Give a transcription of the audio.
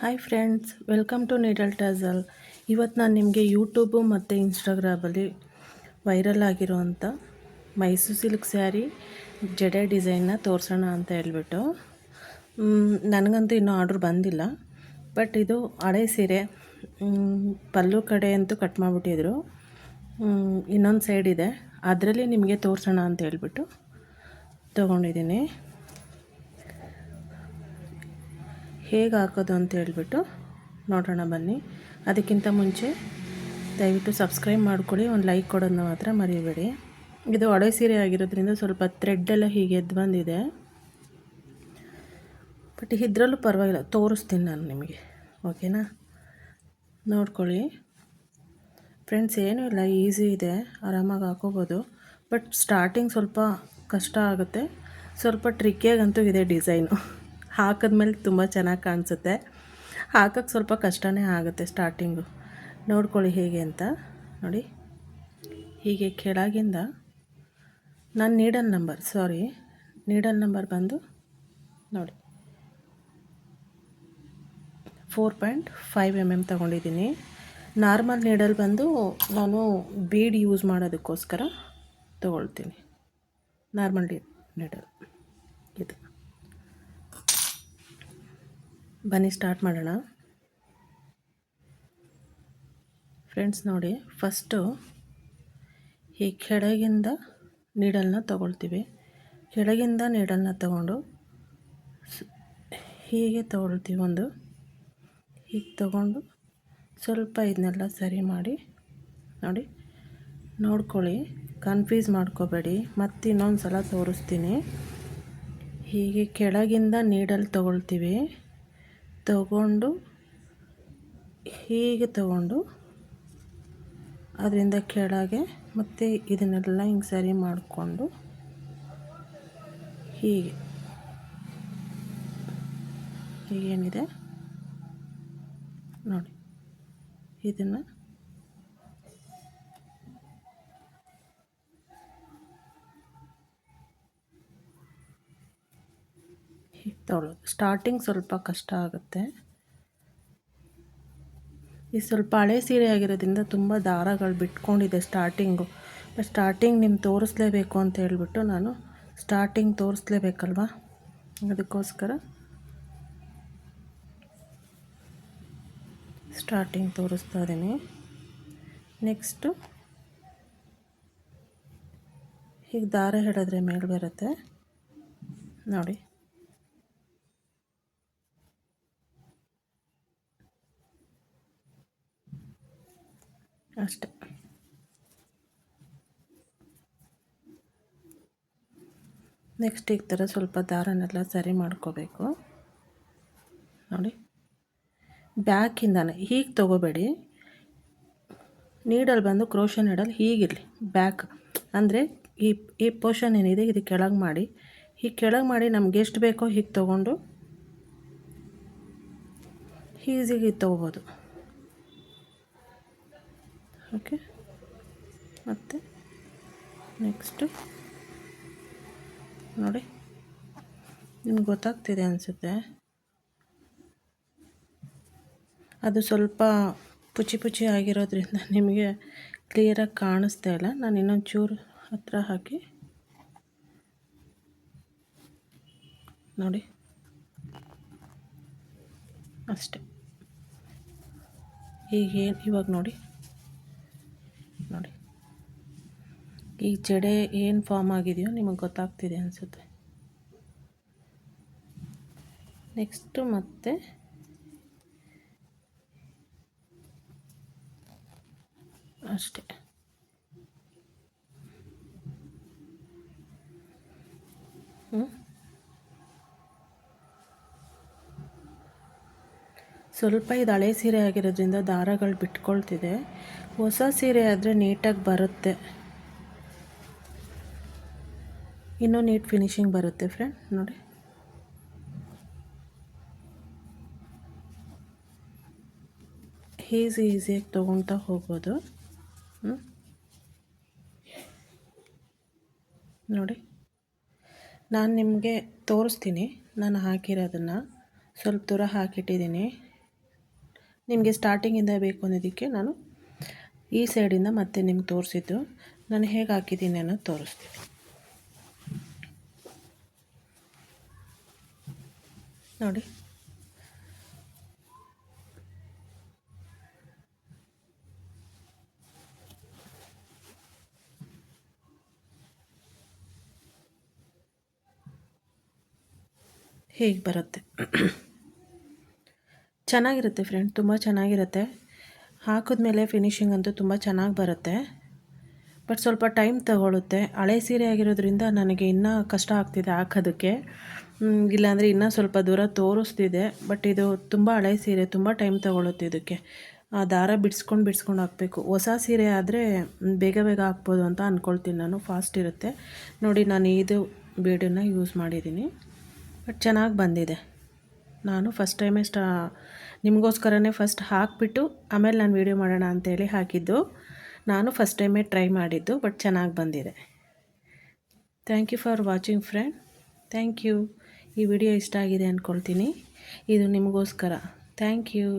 Hi friends welcome to needle tassel ಇವತ್ತು ನಾನು ನಿಮಗೆ ಯೂಟ್ಯೂಬು ಮತ್ತು ಇನ್ಸ್ಟಾಗ್ರಾಮಲ್ಲಿ ವೈರಲ್ ಆಗಿರೋವಂಥ ಮೈಸೂರು ಸಿಲ್ಕ್ ಸ್ಯಾರಿ ಜಡೆ ಡಿಸೈನ್ನ ತೋರಿಸೋಣ ಅಂತ ಹೇಳ್ಬಿಟ್ಟು. ನನಗಂತೂ ಇನ್ನೂ ಆರ್ಡ್ರ್ ಬಂದಿಲ್ಲ. ಬಟ್ ಇದು ಹಳೆ ಸೀರೆ ಪಲ್ಲು ಕಡೆ ಅಂತೂ ಕಟ್ ಮಾಡಿಬಿಟ್ಟಿದ್ರು. ಇನ್ನೊಂದು ಸೈಡ್ ಇದೆ. ಅದರಲ್ಲಿ ನಿಮಗೆ ತೋರಿಸೋಣ ಅಂತ ಹೇಳ್ಬಿಟ್ಟು ತೊಗೊಂಡಿದ್ದೀನಿ. ಹೇಗೆ ಹಾಕೋದು ಅಂತ ಹೇಳ್ಬಿಟ್ಟು ನೋಡೋಣ ಬನ್ನಿ. ಅದಕ್ಕಿಂತ ಮುಂಚೆ ದಯವಿಟ್ಟು ಸಬ್ಸ್ಕ್ರೈಬ್ ಮಾಡ್ಕೊಳ್ಳಿ, ಒಂದು ಲೈಕ್ ಕೊಡೋದನ್ನ ಮಾತ್ರ ಮರಿಬೇಡಿ. ಇದು ಒಡೆ ಸೀರೆ ಆಗಿರೋದ್ರಿಂದ ಸ್ವಲ್ಪ ಥ್ರೆಡ್ ಎಲ್ಲ ಹೀಗೆ ಎದ್ದು ಬಂದಿದೆ. ಬಟ್ ಇದರಲ್ಲೂ ಪರವಾಗಿಲ್ಲ, ತೋರಿಸ್ತೀನಿ ನಾನು ನಿಮಗೆ. ಓಕೆನಾ? ನೋಡ್ಕೊಳ್ಳಿ. ಫ್ರೆಂಡ್ಸ್ ಏನೂ ಇಲ್ಲ ಈಸಿ ಇದೆ, ಆರಾಮಾಗಿ ಹಾಕೋಬೋದು. ಬಟ್ ಸ್ಟಾರ್ಟಿಂಗ್ ಸ್ವಲ್ಪ ಕಷ್ಟ ಆಗುತ್ತೆ. ಸ್ವಲ್ಪ ಟ್ರಿಕ್ಕಿಯಾಗಂತೂ ಇದೆ ಡಿಸೈನು ಹಾಕಿದ್ಮೇಲೆ ತುಂಬ ಚೆನ್ನಾಗಿ ಕಾಣಿಸುತ್ತೆ. ಹಾಕೋಕ್ಕೆ ಸ್ವಲ್ಪ ಕಷ್ಟನೇ ಆಗುತ್ತೆ ಸ್ಟಾರ್ಟಿಂಗು ನೋಡ್ಕೊಳ್ಳಿ ಹೇಗೆ ಅಂತ. ನೋಡಿ. ಹೀಗೆ ಕೆಳಗಿಂದ ನಾನು needle number sorry needle number ಬಂದು ನೋಡಿ. Four point five M M ತೊಗೊಂಡಿದ್ದೀನಿ. ನಾರ್ಮಲ್ ನೀಡಲ್ ಬಂದು ನಾನು ಬೀಡ್ ಯೂಸ್ ಮಾಡೋದಕ್ಕೋಸ್ಕರ ತೊಗೊಳ್ತೀನಿ. ನಾರ್ಮಲ್ ನೀಡಲ್ ಇದು. ಬನ್ನಿ ಸ್ಟಾರ್ಟ್ ಮಾಡೋಣ. ಫ್ರೆಂಡ್ಸ್ ನೋಡಿ ಫಸ್ಟು ಈ ಕೆಳಗಿಂದ ನೀಡಲ್ನ ತಗೊಳ್ತೀವಿ. ಕೆಳಗಿಂದ ನೀಡಲ್ನ ತಗೊಂಡು ಹೀಗೆ ತಗೊಳ್ತೀವಿ ಒಂದು. ಹೀಗೆ ತಗೊಂಡು ಸ್ವಲ್ಪ ಇದನ್ನೆಲ್ಲ ಸರಿ ಮಾಡಿ, ನೋಡಿ, ನೋಡ್ಕೊಳ್ಳಿ ಕನ್ಫ್ಯೂಸ್ ಮಾಡ್ಕೋಬೇಡಿ. ಮತ್ತೆ ಇನ್ನೊಂದು ಸಲ ತೋರಿಸ್ತೀನಿ. ಹೀಗೆ ಕೆಳಗಿಂದ ನೀಡಲ್ ತಗೊಳ್ತೀವಿ. ತಗೊಂಡು ಹೀಗೆ ತಗೊಂಡು ಅದರಿಂದ ಕೆಳಗೆ ಮತ್ತು ಇದನ್ನೆಲ್ಲ ಹಿಂಗೆ ಸರಿ ಮಾಡಿಕೊಂಡು ಹೀಗೆ. ಹೀಗೇನಿದೆ? ನೋಡಿ. ಇದನ್ನು ತೊಗೊಳ್ಳೋದು ಸ್ಟಾರ್ಟಿಂಗ್ ಸ್ವಲ್ಪ ಕಷ್ಟ ಆಗುತ್ತೆ. ಈ ಸ್ವಲ್ಪ ಹಳೆ ಸೀರೆ ಆಗಿರೋದ್ರಿಂದ ತುಂಬ ದಾರಗಳು ಬಿಟ್ಕೊಂಡಿದೆ ಸ್ಟಾರ್ಟಿಂಗು ಸ್ಟಾರ್ಟಿಂಗ್ ನಿಮ್ಗೆ ತೋರಿಸ್ಲೇಬೇಕು ಅಂತ ಹೇಳಿಬಿಟ್ಟು ನಾನು ಸ್ಟಾರ್ಟಿಂಗ್ ತೋರಿಸ್ಲೇಬೇಕಲ್ವಾ? ಅದಕ್ಕೋಸ್ಕರ ಸ್ಟಾರ್ಟಿಂಗ್ ತೋರಿಸ್ತಾ ಇದ್ದೀನಿ. ನೆಕ್ಸ್ಟು ಈಗ ದಾರ ಹಿಡಿದ್ರೆ ಮೇಲೆ ಬರುತ್ತೆ. ನೋಡಿ. ಅಷ್ಟೆ. ನೆಕ್ಸ್ಟ್ ಈ ಥರ ಸ್ವಲ್ಪ ದಾರನೆಲ್ಲ ಸರಿ ಮಾಡ್ಕೋಬೇಕು. ನೋಡಿ. ಬ್ಯಾಕಿಂದನೇ ಹೀಗೆ ತೊಗೋಬೇಡಿ. ನೀಡಲ್ ಬಂದು ಕ್ರೋಶ ನೀಡಲ್ ಹೀಗಿರಲಿ. ಬ್ಯಾಕ್ ಅಂದರೆ ಈ ಈ ಪೋರ್ಷನ್ ಏನಿದೆ ಇದು ಕೆಳಗೆ ಮಾಡಿ. ಹೀಗೆ ಕೆಳಗೆ ಮಾಡಿ ನಮ್ಗೆ ಎಷ್ಟು ಬೇಕೋ ಹೀಗೆ ತೊಗೊಂಡು ಈಸಿಗೆ ತೊಗೋಬೋದು. ಓಕೆ. ಮತ್ತು? ನೆಕ್ಸ್ಟು ನೋಡಿ. ನಿಮ್ಗೆ ಗೊತ್ತಾಗ್ತಿದೆ ಅನಿಸುತ್ತೆ. ಅದು ಸ್ವಲ್ಪ ಪುಚಿ ಪುಚಿ ಆಗಿರೋದ್ರಿಂದ ನಿಮಗೆ ಕ್ಲಿಯರಾಗಿ ಕಾಣಿಸ್ತಾ ಇಲ್ಲ. ನಾನು ಇನ್ನೊಂದು ಚೂರು ಹತ್ರ ಹಾಕಿ. ನೋಡಿ. ಅಷ್ಟೆ. ಈಗೇನು ಇವಾಗ ನೋಡಿ. ಈ ಜಡೆ ಏನು ಫಾರ್ಮ್ ಆಗಿದೆಯೋ ನಿಮಗೆ ಗೊತ್ತಾಗ್ತಿದೆ ಅನಿಸುತ್ತೆ. ನೆಕ್ಸ್ಟು ಮತ್ತೆ ಅಷ್ಟೇ. ಸ್ವಲ್ಪ ಇದು ಹಳೆ ಸೀರೆ ಆಗಿರೋದ್ರಿಂದ ದಾರಗಳು ಬಿಟ್ಕೊಳ್ತಿದೆ. ಹೊಸ ಸೀರೆ ಆದರೆ ನೀಟಾಗಿ ಬರುತ್ತೆ. ಇನ್ನೂ ನೀಟ್ ಫಿನಿಶಿಂಗ್ ಬರುತ್ತೆ ಫ್ರೆಂಡ್ ನೋಡಿ. ಈಸಿ ಈಸಿಯಾಗಿ ತೊಗೊಳ್ತಾ ಹೋಗ್ಬೋದು. ನೋಡಿ. ನಾನು ನಿಮಗೆ ತೋರಿಸ್ತೀನಿ, ನಾನು ಹಾಕಿರೋದನ್ನು. ಸ್ವಲ್ಪ ದೂರ ಹಾಕಿಟ್ಟಿದ್ದೀನಿ. ನಿಮಗೆ ಸ್ಟಾರ್ಟಿಂಗಿಂದ ಬೇಕು ಅನ್ನೋದಕ್ಕೆ ನಾನು ಈ ಸೈಡಿಂದ ಮತ್ತೆ ನಿಮ್ಗೆ ತೋರಿಸಿದ್ದು. ನಾನು ಹೇಗೆ ಹಾಕಿದ್ದೀನಿ ಅನ್ನೋದು ತೋರಿಸ್ತೀನಿ. ನೋಡಿ. ಹೇಗೆ ಬರುತ್ತೆ? ಚೆನ್ನಾಗಿರುತ್ತೆ ಫ್ರೆಂಡ್ ತುಂಬ ಚೆನ್ನಾಗಿರುತ್ತೆ. ಹಾಕಿದ್ಮೇಲೆ ಫಿನಿಷಿಂಗ್ ಅಂತೂ ತುಂಬ ಚೆನ್ನಾಗಿ ಬರುತ್ತೆ. ಬಟ್ ಸ್ವಲ್ಪ ಟೈಮ್ ತಗೊಳ್ಳುತ್ತೆ ಹಳೆ ಸೀರೆ ಆಗಿರೋದ್ರಿಂದ ನನಗೆ ಇನ್ನೂ ಕಷ್ಟ ಆಗ್ತಿದೆ ಹಾಕೋದಕ್ಕೆ. ಇಲ್ಲಾಂದರೆ ಇನ್ನೂ ಸ್ವಲ್ಪ ದೂರ ತೋರಿಸ್ತಿದೆ, ಬಟ್ ಇದು ತುಂಬ ಹಳೆ ಸೀರೆ, ತುಂಬ ಟೈಮ್ ತಗೊಳ್ಳುತ್ತೆ ಇದಕ್ಕೆ. ಆ ದಾರ ಬಿಡಿಸ್ಕೊಂಡು ಬಿಡಿಸ್ಕೊಂಡು ಹಾಕಬೇಕು. ಹೊಸ ಸೀರೆ ಆದರೆ ಬೇಗ ಬೇಗ ಹಾಕ್ಬೋದು ಅಂತ ಅಂದ್ಕೊಳ್ತೀನಿ ನಾನು. ಫಾಸ್ಟ್ ಇರುತ್ತೆ. ನೋಡಿ, ನಾನು ಇದು ಬೀಡನ್ನು ಯೂಸ್ ಮಾಡಿದ್ದೀನಿ. ಬಟ್ ಚೆನ್ನಾಗಿ ಬಂದಿದೆ. ನಾನು ಫಸ್ಟ್ ಟೈಮೇ ಸ್ಟಾ, ನಿಮಗೋಸ್ಕರನೇ ಫಸ್ಟ್ ಹಾಕಿಬಿಟ್ಟು, ಆಮೇಲೆ ನಾನು ವೀಡಿಯೋ ಮಾಡೋಣ ಅಂತೇಳಿ ಹಾಕಿದ್ದು. ನಾನು ಫಸ್ಟ್ ಟೈಮೇ ಟ್ರೈ ಮಾಡಿದ್ದು ಬಟ್ ಚೆನ್ನಾಗಿ ಬಂದಿದೆ. Thank you for watching friend thank you ಈ ವಿಡಿಯೋ ಇಷ್ಟ ಆಗಿದೆ ಅಂದ್ಕೊಳ್ತೀನಿ. ಇದು ನಿಮಗೋಸ್ಕರ. Thank you.